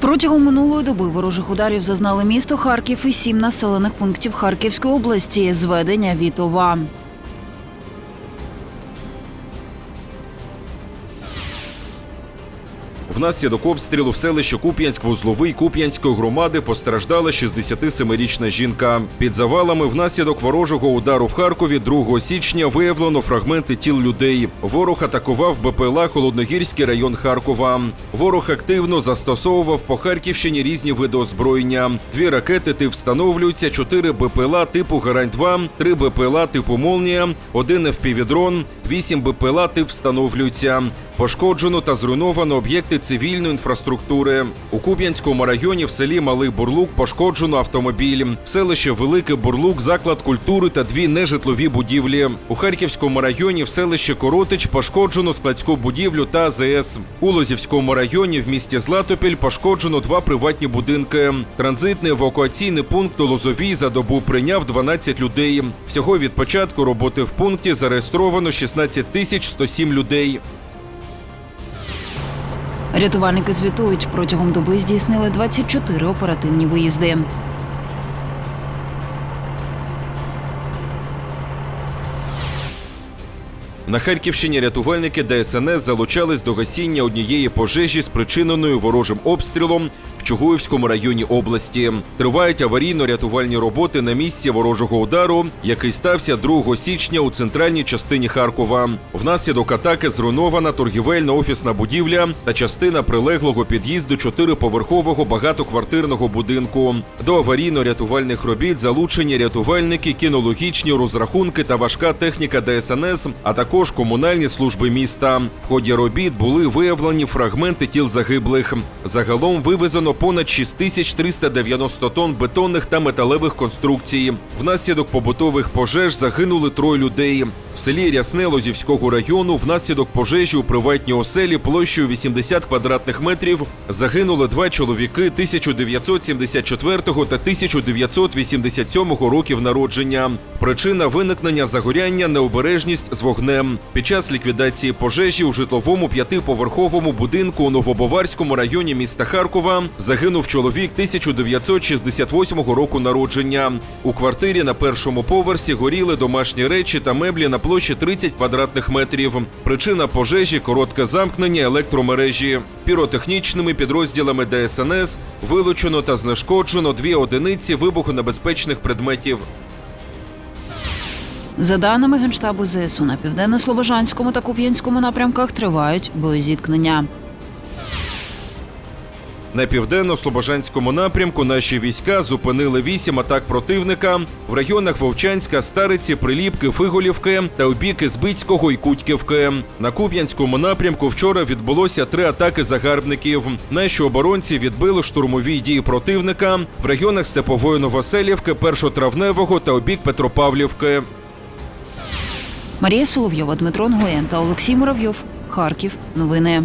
Протягом минулої доби ворожих ударів зазнали місто Харків і сім населених пунктів Харківської області. Зведення від ОВА. Внаслідок обстрілу в селищі Куп'янськ-Вузловий Куп'янської громади постраждала 67-річна жінка. Під завалами внаслідок ворожого удару в Харкові 2 січня виявлено фрагменти тіл людей. Ворог атакував БПЛА Холодногірський район Харкова. Ворог активно застосовував по Харківщині різні види озброєння. Дві ракети тип встановлюються, чотири БПЛА типу Гарань-2, три БПЛА типу Молнія, один FPV-дрон, вісім БПЛА тип встановлюються. Пошкоджено та зруйновано об'єкти цивільної інфраструктури. У Куп'янському районі в селі Малий Бурлук пошкоджено автомобіль. В селище Великий Бурлук, заклад культури та дві нежитлові будівлі. У Харківському районі в селищі Коротич пошкоджено складську будівлю та АЗС. У Лозівському районі в місті Златопіль пошкоджено два приватні будинки. Транзитний евакуаційний пункт Лозовій за добу прийняв 12 людей. Всього від початку роботи в пункті зареєстровано 16 тисяч 107 людей. Рятувальники звітують, протягом доби здійснили 24 оперативні виїзди. На Харківщині рятувальники ДСНС залучались до гасіння однієї пожежі, спричиненої ворожим обстрілом Чугуївському районі області. Тривають аварійно-рятувальні роботи на місці ворожого удару, який стався 2 січня у центральній частині Харкова. Внаслідок атаки зруйнована торгівельна офісна будівля та частина прилеглого під'їзду чотириповерхового багатоквартирного будинку. До аварійно-рятувальних робіт залучені рятувальники, кінологічні розрахунки та важка техніка ДСНС, а також комунальні служби міста. В ході робіт були виявлені фрагменти тіл загиблих. Загалом вивезено понад 6390 тонн бетонних та металевих конструкцій. Внаслідок побутових пожеж загинули троє людей. В селі Рясне Лозівського району внаслідок пожежі у приватній оселі площею 80 квадратних метрів загинули два чоловіки 1974 та 1987 років народження. Причина виникнення загоряння необережність з вогнем. Під час ліквідації пожежі у житловому п'ятиповерховому будинку у Новобоварському районі міста Харкова загинув чоловік 1968 року народження. У квартирі на першому поверсі горіли домашні речі та меблі на площі 30 квадратних метрів. Причина пожежі коротке замкнення електромережі. Піротехнічними підрозділами ДСНС вилучено та знешкоджено дві одиниці вибухонебезпечних предметів. За даними Генштабу ЗСУ, на південно-слобожанському та Куп'янському напрямках тривають боєзіткнення. На південно-слобожанському напрямку наші війська зупинили вісім атак противника в районах Вовчанська, Стариці, Приліпки, Фиголівки та у бік Збицького і Кутьківки. На Куп'янському напрямку вчора відбулося три атаки загарбників. Наші оборонці відбили штурмові дії противника в районах Степової Новоселівки, Першотравневого та у бік Петропавлівки. Марія Соловйова, Дмитро Нгоєн та Олексій Муравйов. Харків. Новини.